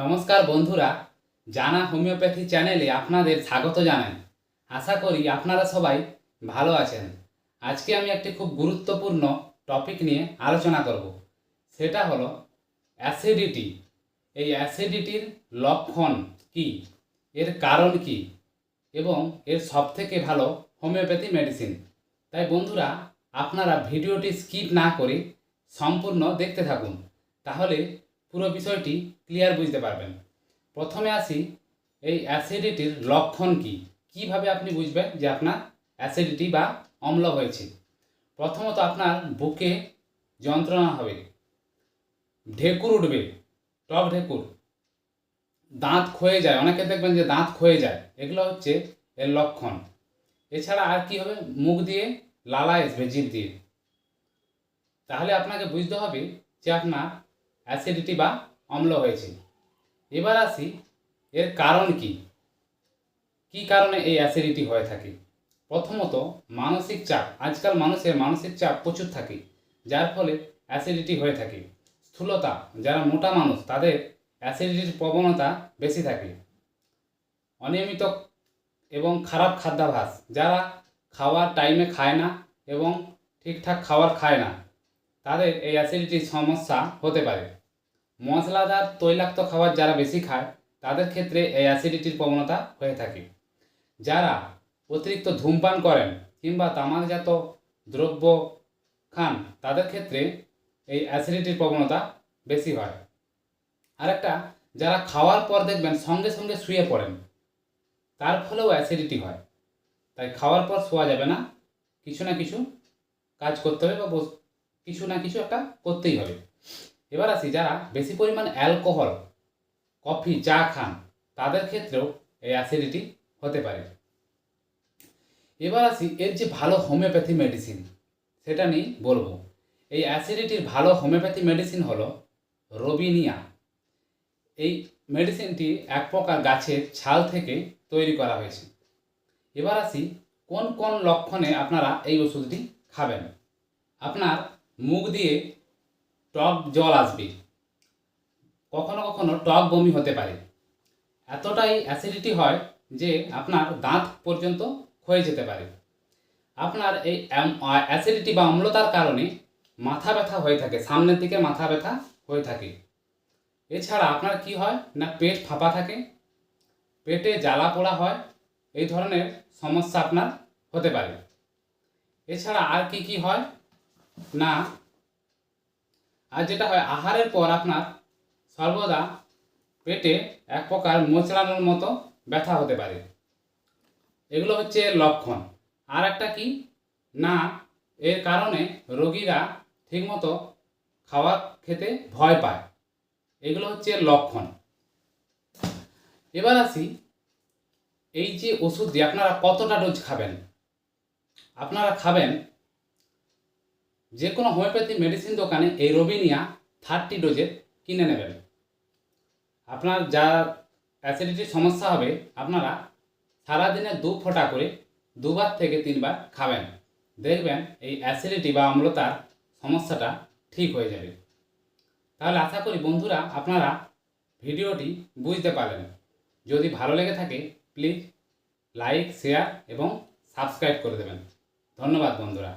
নমস্কার বন্ধুরা, জানা হোমিওপ্যাথি চ্যানেলে আপনাদের স্বাগত জানাই। আশা করি আপনারা সবাই ভালো আছেন। আজকে আমি একটি খুব গুরুত্বপূর্ণ টপিক নিয়ে আলোচনা করব। সেটা হলো অ্যাসিডিটি এই অ্যাসিডিটির লক্ষণ কি? এর কারণ কি? এবং এর সবথেকে ভালো হোমিওপ্যাথি মেডিসিন তাই বন্ধুরা, আপনারা ভিডিওটি স্কিপ না করে সম্পূর্ণ দেখতে থাকুন। তাহলে পুরো বিষয়টি ক্লিয়ার বুঝতে পারবেন। প্রথমে আসি, এই অ্যাসিডিটির লক্ষণ কি? কীভাবে আপনি বুঝবেন যে আপনার অ্যাসিডিটি বা অম্ল হয়েছে? প্রথমত আপনার বুকে যন্ত্রণা হবে। ঢেকুর উঠবে, টক ঢেকুর। দাঁত ক্ষয়ে যায়, অনেকে দেখবেন যে দাঁত ক্ষয়ে যায়, এগুলো হচ্ছে এর লক্ষণ। এছাড়া আর কি হবে? মুখ দিয়ে লালা আসবে, জিভ দিয়ে। তাহলে আপনাকে বুঝতে হবে যে আপনার অ্যাসিডিটি বা অম্ল হয়েছে এবার আসি, এর কারণ কি? কি কারণে এই অ্যাসিডিটি হয়ে থাকে? প্রথমত, মানসিক চাপ। আজকাল মানুষের মানসিক চাপ প্রচুর থাকে, যার ফলে অ্যাসিডিটি হয়ে থাকে। স্থূলতা, যারা মোটা মানুষ, তাদের অ্যাসিডিটির প্রবণতা বেশি থাকে। অনিয়মিত এবং খারাপ খাদ্যাভ্যাস যারা খাওয়ার টাইমে খায় না এবং ঠিকঠাক খাবার খায় না। তাদের এই অ্যাসিডিটির সমস্যা হতে পারে। মশলাদার তৈলাক্ত খাবার যারা বেশি খায়, তাদের ক্ষেত্রে এই অ্যাসিডিটির প্রবণতা হয়ে থাকে। যারা অতিরিক্ত ধূমপান করেন কিংবা তামাকজাত দ্রব্য খান, তাদের ক্ষেত্রে এই অ্যাসিডিটির প্রবণতা বেশি হয়। আরেকটা, যারা খাওয়ার পর দেখবেন সঙ্গে সঙ্গে শুয়ে পড়েন, তার ফলেও অ্যাসিডিটি হয়। তাই খাওয়ার পর শোয়া যাবে না। কিছু না কিছু কাজ করতে হবে বা কিছু না কিছু একটা করতেই হবে। এবার আসি যারা বেশি পরিমাণ অ্যালকোহল কফি চা খান, তাদের ক্ষেত্রেও এই অ্যাসিডিটি হতে পারে। এবার আসি এর যে ভালো হোমিওপ্যাথি মেডিসিন সেটা নিয়ে বলব। এই অ্যাসিডিটির ভালো হোমিওপ্যাথি মেডিসিন হলো রবিনিয়া এই মেডিসিনটি এক প্রকার গাছের ছাল থেকে তৈরি করা হয়েছে। এবার আসি কোন কোন লক্ষণে আপনারা এই ওষুধটি খাবেন। আপনার মুখ দিয়ে টক জল আসবে। কখনো কখনো টক বমি হতে পারে। এতটাই অ্যাসিডিটি হয় যে আপনার দাঁত পর্যন্ত ক্ষয়ে যেতে পারে। আপনার এই অ্যাসিডিটি বা অম্লতার কারণে মাথা ব্যথা হয়ে থাকে, সামনের দিকে মাথা ব্যথা হয়ে থাকে। এছাড়া আপনার কি হয় না, পেট ফাঁপা থাকে, পেটে জ্বালা পোড়া হয়, এই ধরনের সমস্যা আপনার হতে পারে। এছাড়া আর কি কি হয়? না। আর যেটা হয়, আহারের পর আপনার সর্বদা পেটে এক প্রকার মোচড়ানোর মতো ব্যথা হতে পারে। এগুলো হচ্ছে লক্ষণ। আর একটা কি? না, এর কারণে রোগীরা ঠিকমতো খাবার খেতে ভয় পায়। এগুলো হচ্ছে লক্ষণ। এবার আসি, এই যে ওষুধ দিয়ে আপনারা কতটা ডোজ খাবেন? আপনারা খাবেন যে কোনো হোমিওপ্যাথি মেডিসিন দোকানে এই রোবিনিয়া থার্টি ডোজের কিনে নেবেন। আপনার যা অ্যাসিডিটির সমস্যা হবে, আপনারা সারাদিনে দু ফোঁটা করে দুবার থেকে তিনবার খাবেন। দেখবেন এই অ্যাসিডিটি বা অম্লতার সমস্যাটা ঠিক হয়ে যাবে। তাহলে আশা করি বন্ধুরা, আপনারা ভিডিওটি বুঝতে পারলেন। যদি ভালো লেগে থাকে প্লিজ লাইক শেয়ার এবং সাবস্ক্রাইব করে দেবেন। ধন্যবাদ বন্ধুরা।